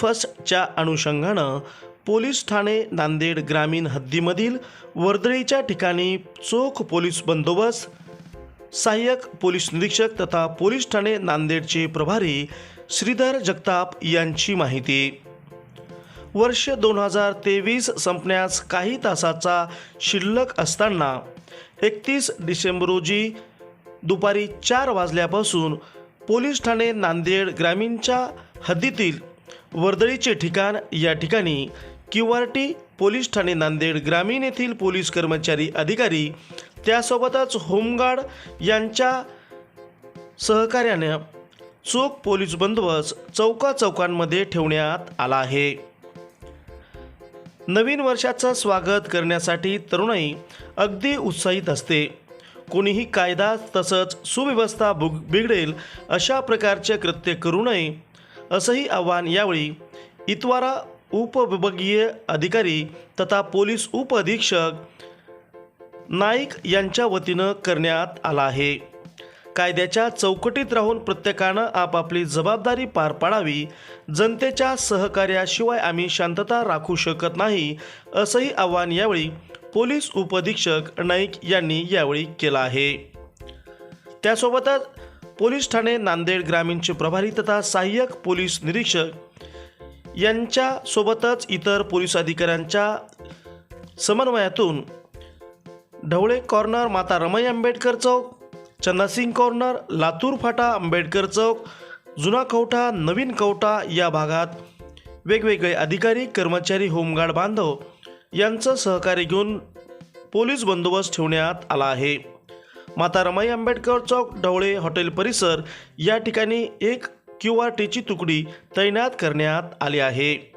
फर्स्टच्या अनुषंगानं पोलीस ठाणे नांदेड ग्रामीण हद्दीमधील वर्दळीच्या ठिकाणी चोख पोलीस बंदोबस्त सहाय्यक पोलीस निरीक्षक तथा पोलीस ठाणे नांदेडचे प्रभारी श्रीधर जगताप यांची माहिती. वर्ष दोन हजार तेवीस संपण्यास काही तासाचा शिल्लक असताना एकतीस डिसेंबर रोजी दुपारी चार वाजल्यापासून पोलीस ठाणे नांदेड ग्रामीणच्या हद्दीतील वर्दळीचे ठिकाण या ठिकाणी क्यू आर टी पोलीस ठाणे नांदेड ग्रामीण येथील पोलीस कर्मचारी अधिकारी त्यासोबतच होमगार्ड यांच्या सहकार्याने चोख पोलीस बंदोबस्त चौका चौकांमध्ये ठेवण्यात आला आहे. नवीन वर्षाचं स्वागत करण्यासाठी तरुणाई अगदी उत्साहित असते. कोणीही कायदा तसंच सुव्यवस्था बुग बिघडेल अशा प्रकारचे कृत्य करू नये असंही आव्हान यावेळी इतवारा उपविभागीय अधिकारी तथा पोलीस उपअधीक्षक नाईक यांच्या वतीनं करण्यात आला आहे. कायद्याच्या चौकटीत राहून प्रत्येकानं आपापली जबाबदारी पार पाडावी जनतेच्या सहकार्याशिवाय आम्ही शांतता राखू शकत नाही असंही आव्हान यावेळी पोलीस उपअधीक्षक नाईक यांनी यावेळी केलं आहे. त्यासोबतच पोलीस ठाणे नांदेड ग्रामीणचे प्रभारी तथा सहाय्यक पोलीस निरीक्षक यांच्यासोबतच इतर पोलीस अधिकाऱ्यांच्या समन्वयातून ढवळे कॉर्नर माता रमाई आंबेडकर चौक चंदासिंग कॉर्नर लातूर फाटा आंबेडकर चौक जुना कवठा नवीन कवठा या भागात वेगवेगळे अधिकारी कर्मचारी होमगार्ड बांधव यांचं सहकार्य घेऊन पोलीस बंदोबस्त ठेवण्यात आला आहे. माता रमाई आंबेडकर चौक ढवळे हॉटेल परिसर या ठिकाणी एक क्यू आर टीची तुकडी तैनात करण्यात आली आहे.